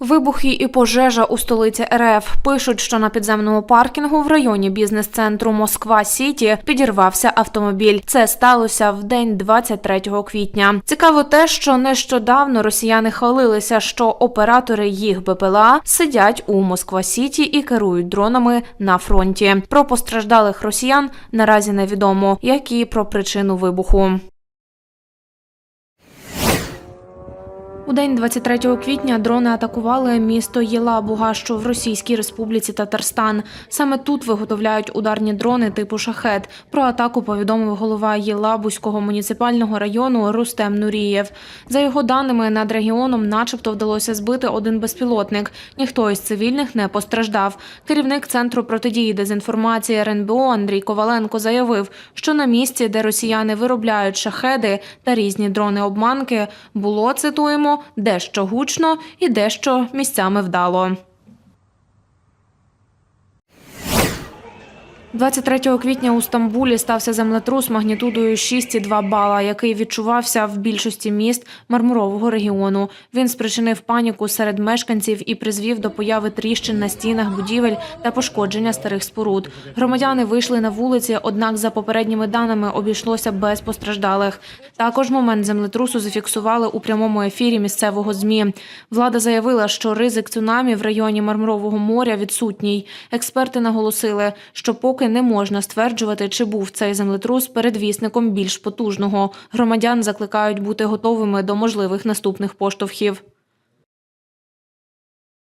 Вибухи і пожежа у столиці РФ пишуть, що на підземному паркінгу в районі бізнес-центру Москва Сіті підірвався автомобіль. Це сталося в день 23 квітня. Цікаво те, що нещодавно росіяни хвалилися, що оператори їх БПЛА сидять у Москва Сіті і керують дронами на фронті. Про постраждалих росіян наразі невідомо, як і про причину вибуху. У день 23 квітня дрони атакували місто Єлабуга, що в Російській Республіці Татарстан. Саме тут виготовляють ударні дрони типу шахет. Про атаку повідомив голова Єлабузького муніципального району Рустем Нурієв. За його даними, над регіоном, начебто, вдалося збити один безпілотник. Ніхто із цивільних не постраждав. Керівник центру протидії дезінформації РНБО Андрій Коваленко заявив, що на місці, де росіяни виробляють шахеди та різні дрони-обманки, було цитуємо дещо гучно і дещо місцями вдало. 23 квітня у Стамбулі стався землетрус магнітудою 6,2 бала, який відчувався в більшості міст мармурового регіону. Він спричинив паніку серед мешканців і призвів до появи тріщин на стінах будівель та пошкодження старих споруд. Громадяни вийшли на вулиці, однак, за попередніми даними, обійшлося без постраждалих. Також момент землетрусу зафіксували у прямому ефірі місцевого змі. Влада заявила, що ризик цунамі в районі Мармурового моря відсутній. Експерти наголосили, що поки не можна стверджувати, чи був цей землетрус передвісником більш потужного. Громадян закликають бути готовими до можливих наступних поштовхів.